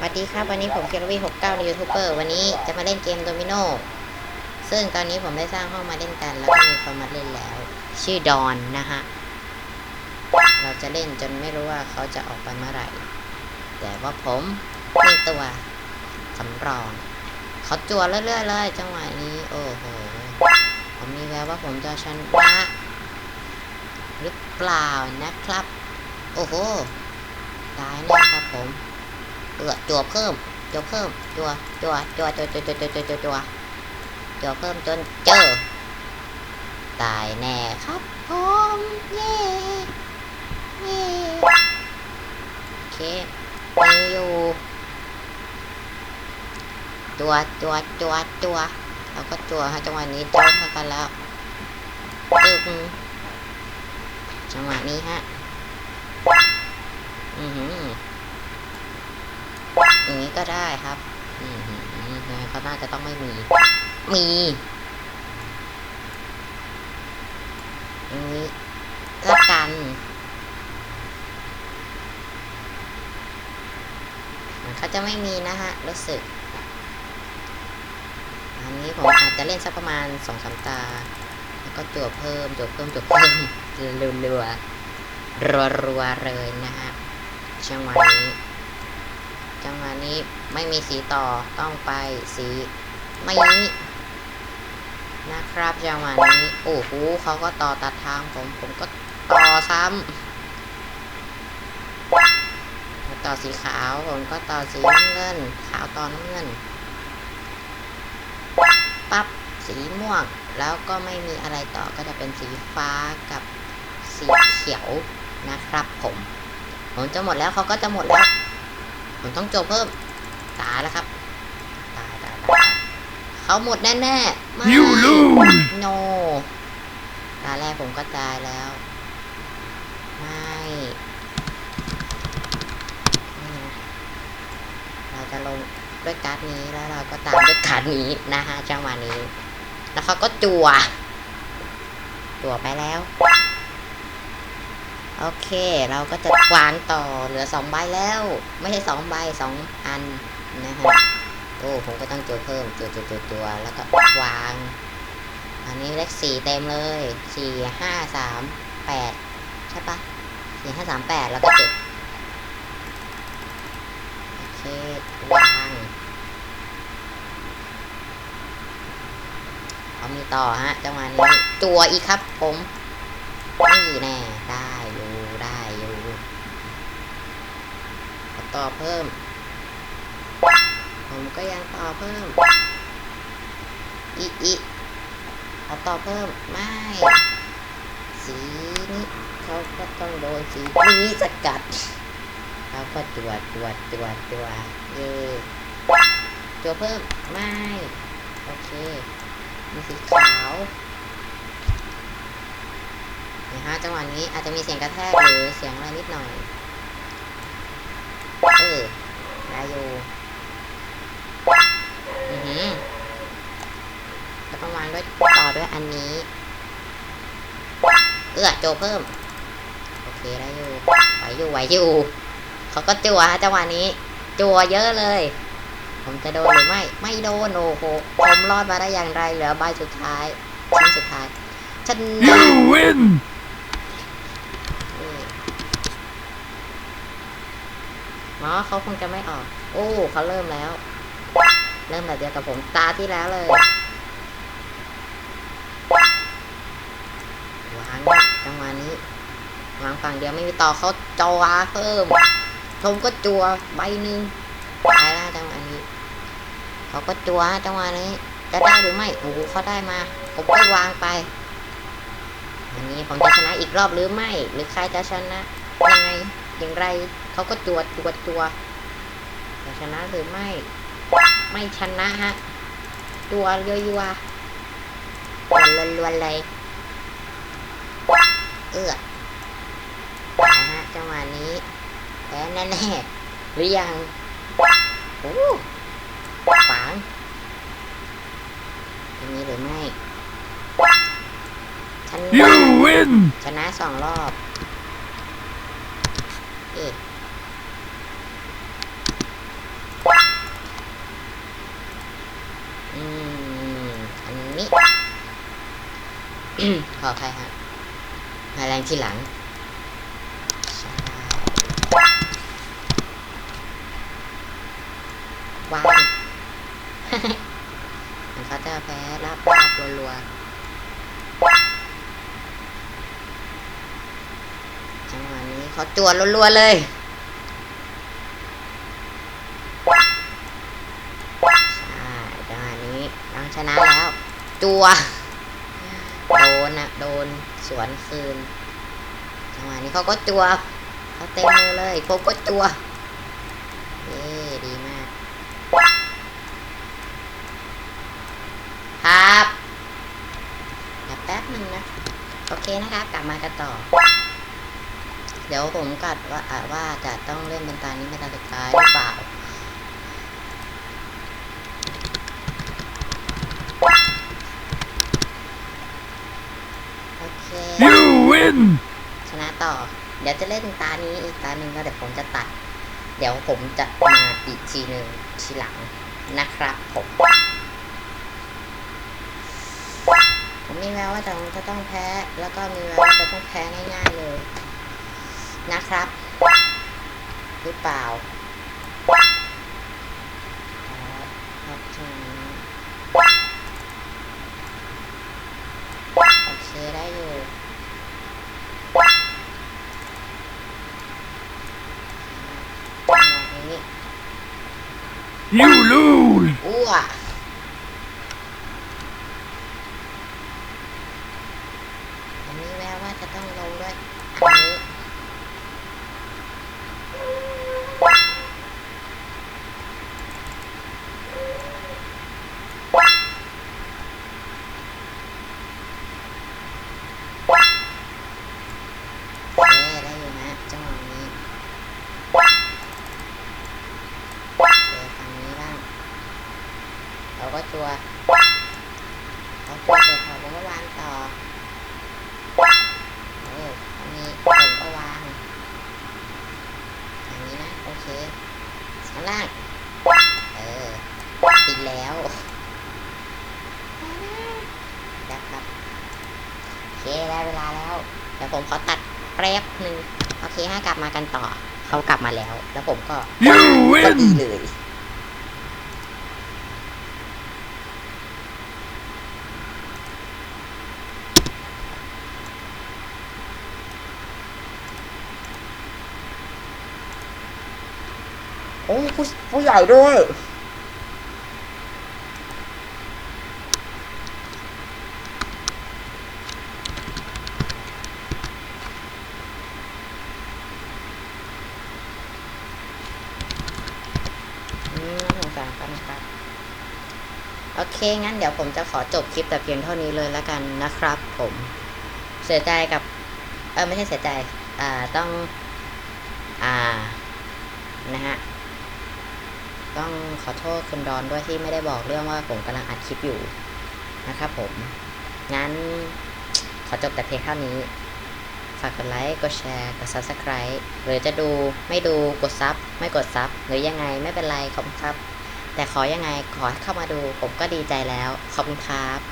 สวัสดีครับ วันนี้ผมเคลวี69ในยูทูบเบอร์วันนี้จะมาเล่นเกมโดมิโนซึ่งตอนนี้ผมได้สร้างห้องมาเล่นกัน แล้วก็มีคนมาเล่นแล้ว ชื่อดอนนะฮะ เราจะเล่นจนไม่รู้ว่าเขาจะออกไปเมื่อไหร่ แต่ว่าผมมีตัวสำรองเขาจั่วเรื่อยๆเลยจังหวะนี้ โอ้โห ผมมีแววว่าผมจะชนะหรือเปล่านะครับ โอ้โหตายแน่ครับผม เออจัวเพิ่มจัวเพิ่มจัวจัวจัวจัวจัวจัวจัวจัวจัวจัวจัวเพิ่มจนเจอ ตายแน่ครับผมเย่เย่โอเคมีอยู่จัวจัวจัวจัวเราก็จัวฮะจังหวะนี้จ้ากันแล้วตึงจังหวะนี้ฮะ อือหือ อย่างนี้ก็ได้ครับอืมยังไงก็น่าจะต้องไม่มี มีอย่างนี้ละกันมันก็จะไม่มีนะฮะ รู้สึก อันนี้ผมอาจจะเล่นสักประมาณสองสามตา แล้วก็จวบเพิ่มจวบเพิ่มจวบเพิ่มรัวๆรัวเลยนะฮะจังหวะนี้ จังหวะนี้ไม่มีสีต่อต้องไปสีไม่นี้นะครับจังหวะนี้โอ้โหเขาก็ต่อตัดทางผมผมก็ต่อซ้ำต่อสีขาวผมก็ต่อสีน้ำเงิน ขาวต่อน้ำเงินปั๊บสีม่วงแล้วก็ไม่มีอะไรต่อก็จะเป็นสีฟ้ากับสีเขียวนะครับผมผมจะหมดแล้วเขาก็จะหมดแล้ว ผมต้องโจบเพิ่ม ตายแล้วครับ ตายตายตายตายเขาหมดแน่แน่ๆไม่ You lose! โนตาแรกผมก็ตายแล้ว ไม่นี่นะเราจะลงด้วยการ์ดนี้แล้วเราก็ตามด้วยการ์ดนี้นะฮะจังหวะนี้ แล้วเขาก็จั่วจั่วไปแล้ว โอเค เราก็จะวางต่อเหลือสองใบแล้ว ไม่ใช่สองใบสองอันนะฮะโอ้ผมก็ต้องจัวเพิ่มจัวจัวจัวจัวแล้วก็วาง อันนี้เลขสี่เต็มเลยสี่ห้าสามแปดใช่ปะสี่ห้าสามแปดแล้วก็เจ็ดโอเควางเขามีต่อฮะจังหวะนี้จัวอีกครับผมนี่แน่ได้อยู่ขอ ต่อเพิ่ม ผมก็ยังต่อเพิ่ม อีอีขอาต่อเพิ่ม ไม่ สีนี้เขาก็ต้องโดนสีนี้สกัดเขาก็จวดจวดจวดจวดเย่จวดเพิ่ม ไม่ โอเค มีสีขาวนะฮะจังหวะนี้อาจจะมีเสียงกระแทกหรือเสียงอะไรนิดหน่อย เออได้ อยู่อือหือแล้วประมาณด้วยต่อด้วยอันนี้ เอื้อโจเพิ่ม โอเคได้อยู่ไหวอยู่ไหวอยู่เขาก็จัวฮะจังหวะนี้ จัวเยอะเลย ผมจะโดนหรือไม่ ไม่โดนโอ้โหผมรอดมาได้อย่างไรเหลือใบสุดท้ายชิ้นสุดท้ายฉัน You win! หมอเขาคงจะไม่ออก โอ้เขาเริ่มแล้ว เริ่มแบบเดียวกับผมตาที่แล้วเลยวางจังหวะนี้วางฝั่งเดียวไม่มีต่อเขาจอวาเพิ่มผมก็จัวใบหนึ่งตายแล้วจังหวะนี้เขาก็จัวจังหวะนี้ จะได้หรือไม่โอ้โหเขาได้มา ผมก็วางไปอันนี้ผมจะชนะอีกรอบหรือไม่ หรือใครจะชนะยังไง อย่างไรเขาก็จัวจัวจัวจะชนะหรือไม่ ไม่ชนะฮะตัวยัวยัวลวนๆเลยเอื้อนะฮะจังหวะนี้แพ้แน่ๆหรือยังโอ้ขวางอย่างนี้หรือไม่ชนะ You win! ชนะสองรอบ อืม อันนี้ ขอใครยฮะมาแรงที่หลังว้าวมันเขาจะแพ้รับราบรัวๆ จังหวะนี้เขาจวนรัวๆเลย ใช่จังหวะนี้ต้องชนะแล้ว จัว โดนอะโดนสวนคืน จังหวะนี้เขาก็จัวเขาเต็มมือเลยผมก็จัวเย้ดีมาก ครับเดี๋ยวแป๊บหนึ่งนะ โอเคนะครับ กลับมากันต่อ เดี๋ยวผมกัดว่าอ่าว่าจะต้องเล่นเป็นตานี้เป็นตาสุดท้ายหรือเปล่า โอเค You win! ชนะต่อ เดี๋ยวจะเล่นตานี้อีกตาหนึ่งแล้วเดี๋ยวผมจะตัด เดี๋ยวผมจะมาอีกทีหนึ่งทีหลังนะครับผมผมมีแววว่าจะจะต้องแพ้ แล้วก็มีแววว่าจะต้องแพ้ง่ายๆเลย นะครับ หรือเปล่าครับใช่ไหมโอเคได้อยู่จังหวะนี้ You lose! อ้วอันนี้แววว่าจะต้องลงด้วย อันนี้ เอ๊ะได้อยู่นะจังหวะนี้ โอเคฝั่งนี้บ้าง เราก็จัวเราจัวเสร็จเราก็วางต่อโอ้อันนี้ผมก็วางอย่างนี้นะโอเคข้างล่างเออติดแล้วนะครับโอเคได้เวลาแล้วเดี๋ยวผมขอตัดแป๊บหนึ่งโอเคให้กลับมากันต่อ เขากลับมาแล้ว แล้วผมก็ You win! เลย ผู้ผู้ใหญ่ด้วยอืมน่าสงสารกันะครับโอเค งั้นเดี๋ยวผมจะขอจบคลิปแต่เพียงเท่านี้เลยแล้วกันนะครับผมเสียใจกับ เออไม่ใช่เสียใจ อ่า ต้อง อ่า นะฮะ ต้องขอโทษคุณดอนด้วยที่ไม่ได้บอกเรื่องว่าผมกำลังอัดคลิปอยู่นะครับผม งั้นขอจบแต่เพียงเท่านี้ ฝากกดไลค์ กดแชร์ กด subscribe หรือจะดูไม่ดูกดซับไม่กดซับหรือยังไงไม่เป็นไรขอบคุณครับ แต่ขอยังไงขอเข้ามาดูผมก็ดีใจแล้ว ขอบคุณครับ